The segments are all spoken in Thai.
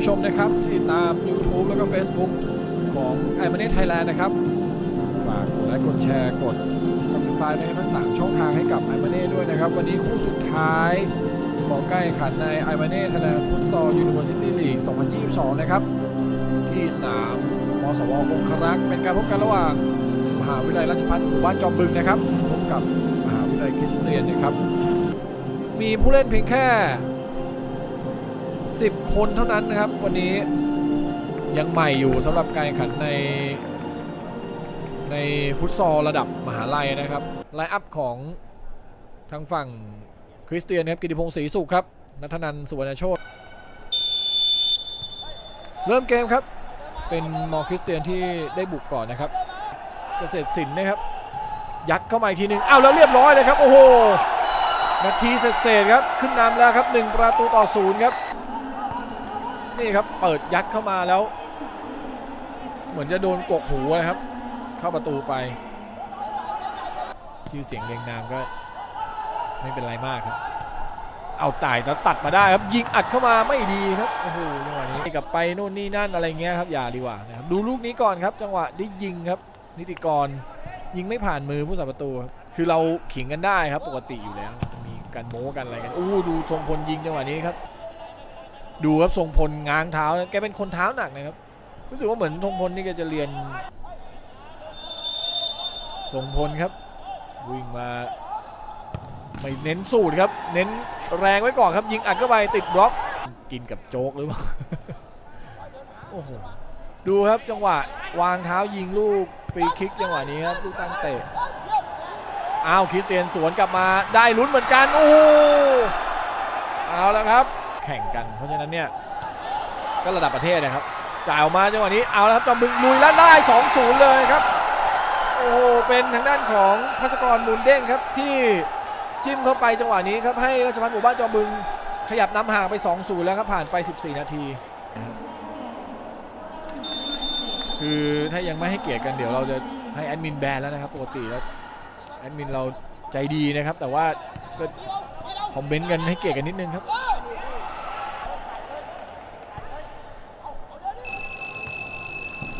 ผู้ชมนะครับที่ตาม YouTube แล้วก็ Facebook ของ i m a n e t Thailand นะครับ ฝากกดไลค์กดแชร์กด Subscribe ในทั้ง 3 ช่องทางให้กับ i m a n e t ด้วยนะครับ วันนี้คู่สุดท้ายของใกล้ขันใน i m a n e t Thailand Futsal University League 2022 นะครับ ที่สนามมสวองครักเป็นการพบกันระหว่างมหาวิทยาลัยราชภัฏหมู่บ้านจอมบึงนะครับพบกับมหาวิทยาลัยคริสเตียนนะครับมีผู้เล่นเพียงแค่ 10 คนเท่านั้นนะครับ วันนี้ยังใหม่อยู่สำหรับการแข่งขันใน ในฟุตซอลระดับมหาลัยนะครับไลน์อัพของทางฝั่งคริสเตียนครับกิติพงศ์ศรีสุขครับนัทนันสุวรรณโชตเริ่มเกมครับ เป็นมอคริสเตียนที่ได้บุกก่อนนะครับ เกษตรศิลป์นะครับ ยัดเข้ามาอีกทีหนึ่งอ้าวแล้วเรียบร้อยเลยครับ โอ้โห นาทีเศษๆครับ ขึ้นนำแล้วครับ 1 ประตูต่อศูนย์ครับ นี่ครับเปิดยัดเข้ามาแล้ว เหมือนจะโดนกกหูนะครับ เข้าประตูไป ชื่อเสียงเรียงนามก็ไม่เป็นไรมากครับ เอาตายแล้วตัดมาได้ครับ ยิงอัดเข้ามาไม่ดีครับโอ้โหจังหวะนี้กลับไปโน่นนี่นั่นอะไรเงี้ยครับอย่าดีกว่านะครับดูลูกนี้ก่อนครับ จังหวะได้ยิงครับ นิติกรยิงไม่ผ่านมือผู้สัประตูครับคือเราขิงกันได้ครับปกติอยู่แล้ว มีการโม้กันอะไรกันอู้ดูทรงพลยิงจังหวะนี้ครับ ดูครับทรงพลง้างเท้าแกเป็นคนเท้าหนักนะครับรู้สึกว่าเหมือนทรงพลนี่แกจะเรียนทรงพลครับ วิ่งมาไม่เน้นสูตรครับ เน้นแรงไว้ก่อนครับ ยิงอัดเข้าไปติดบล็อกกินกับโจ๊กหรือเปล่าโอ้โหดูครับจังหวะวางเท้ายิงลูกฟรีคิกจังหวะนี้ครับลูกตั้งเตะอ้าวคริสเตียนสวนกลับมาได้ลุ้นเหมือนกันโอ้เอาแล้วครับ ข่งกัน เพราะฉะนั้นเนี่ยก็ระดับประเทศนะครับ จ่ายออกมาจังหวะนี้เอาแล้วครับจอมบึงลุยแล้วได้2-0 เลยครับ โอ้โหเป็นทางด้านของพัสกรมูลเด้งครับที่จิ้มเข้าไปจังหวะนี้ครับให้ราชพัฒหมู่บ้านจอมบึงขยับนำห่างไป 2-0 แล้วครับผ่านไป 14 นาทีคือถ้ายังไม่ให้เกียรติกันเดี๋ยวเราจะให้แอดมินแบนแล้วนะครับปกติแล้วแอดมินเราใจดีนะครับ แต่ว่าก็คอมเมนต์กันให้เกียรติกันนิดนึงครับ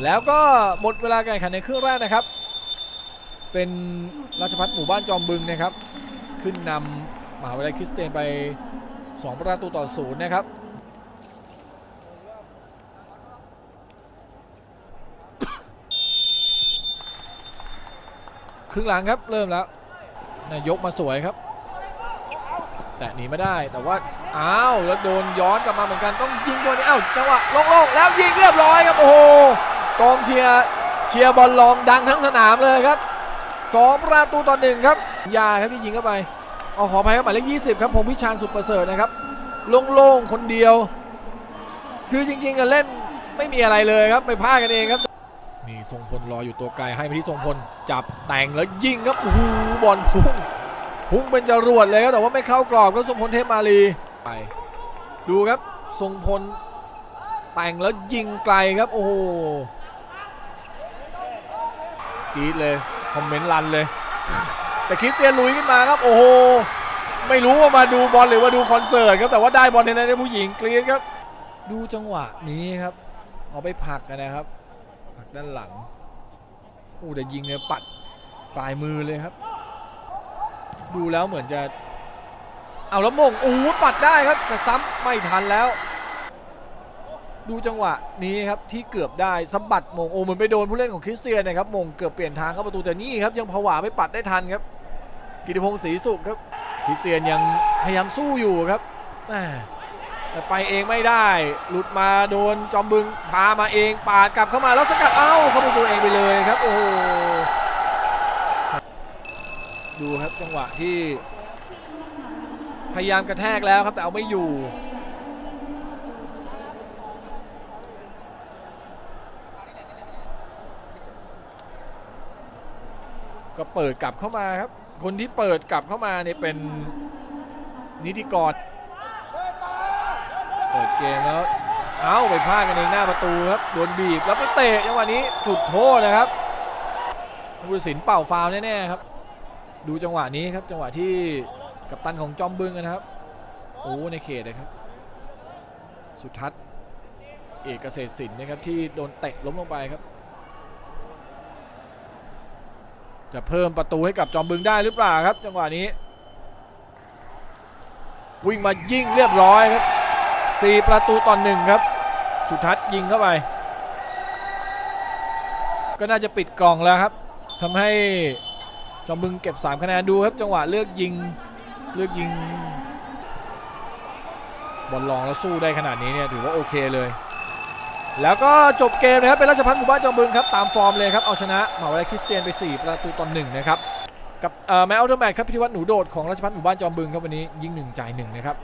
แล้วก็หมดเวลาการแข่งขันในครึ่งแรกนะครับ เป็นราชพัฒหมู่บ้านจอมบึงนะครับ ขึ้นนำมหาวิทยาลัยคริสเตียนไป 2 ประตูต่อศูนย์นะครับ ครึ่งหลังครับเริ่มแล้วนายยกมาสวยครับ แต่หนีไม่ได้แต่ว่าอ้าวแล้วโดนย้อนกลับมาเหมือนกันต้องยิงตัวนี้อ้าวจังหวะโล่งๆแล้วยิงเรียบร้อยครับโอ้โห กองเชียร์เชียร์บอลลองดังทั้งสนามเลยครับสองประตูต่อหนึ่งครับยาครับที่ยิงเข้าไปเอาขออภัยครับหมายเลข20 ครับพงพิชานสุดประเสริฐนะครับโล่งๆคนเดียว คือจริงๆกันเล่นไม่มีอะไรเลยครับไปพลาดกันเองครับมีทรงพลรออยู่ตัวไกลให้ไปที่ทรงพลจับแต่งแล้วยิงครับโอ้โหบอลพุ่งพุ่งเป็นจรวดเลยครับแต่ว่าไม่เข้ากรอบก็ทรงพลเทพมาลีไปดูครับทรงพลแต่งแล้วยิงไกลครับโอ้โห กรีดเลย คอมเมนต์รันเลย แต่คริสเตียนลุยขึ้นมาครับ โอ้โห ไม่รู้ว่ามาดูบอลหรือว่าดูคอนเสิร์ตครับ แต่ว่าได้บอลในนั้นผู้หญิงกรีดครับ ดูจังหวะนี้ครับ เอาไปผักกันนะครับ ผักด้านหลังอู้แต่ยิงเนี่ยปัดปลายมือเลยครับ ดูแล้วเหมือนจะ เอาแล้วมงโอ้ปัดได้ครับ จะซ้ำไม่ทันแล้ว ดูจังหวะนี้ครับที่เกือบได้สะบัดมงโอ้เหมือนไปโดนผู้เล่นของคริสเตียนนะครับมงเกือบเปลี่ยนทางเข้าประตูแต่นี่ครับยังผวาไม่ปัดได้ทันครับ กิติพงศ์ศรีสุขครับคริสเตียนยังพยายามสู้อยู่ครับแต่ไปเองไม่ได้ หลุดมาโดนจอมบึงพามาเองปาดกลับเข้ามาแล้วสกัดเอ้าเข้าประตูเองไปเลยครับโอ้โหดูครับจังหวะที่ พยายามกระแทกแล้วครับแต่เอาไม่อยู่ ก็เปิดกลับเข้ามาครับ คนที่เปิดกลับเข้ามาเนี่ยเป็นนิติกร เปิดเกมแล้วเอาไปพลาดกันเองหน้าประตูครับโดนบีบแล้วไปเตะจังหวะนี้สุดโทษนะครับผู้ตัดสินเป่าฟาวแน่ๆครับ ดูจังหวะนี้ครับจังหวะที่กัปตันของจอมบึงนะครับโอ้ในเขตเลยครับ สุทัศน์เอกเกษตรศิลป์นะครับที่โดนเตะล้มลงไปครับ จะเพิ่มประตูให้กับจอมบึงได้หรือเปล่าครับ จังหวะนี้ วิ่งมายิงเรียบร้อยครับ 4 ประตูต่อหนึ่งครับ สุทัศน์ยิงเข้าไป ก็น่าจะปิดกล่องแล้วครับทำให้จอมบึงเก็บ 3 คะแนนดูครับ จังหวะเลือกยิงเลือกยิงบอลลองแล้วสู้ได้ขนาดนี้เนี่ยถือว่าโอเคเลย แล้วก็จบเกมนะครับเป็นราชพัฒน์หมู่บ้านจอมบึงครับตามฟอร์มเลยครับเอาชนะมหาวิทยาลัยคริสเตียนไป 4 ประตูต่อหนึ่งนะครับกับแมวเทอร์แมทครับพิธีวัฒน์หนูโดดของราชพัฒน์หมู่บ้านจอมบึงครับวันนี้ยิงหนึ่งจ่ายหนึ่งนะครับ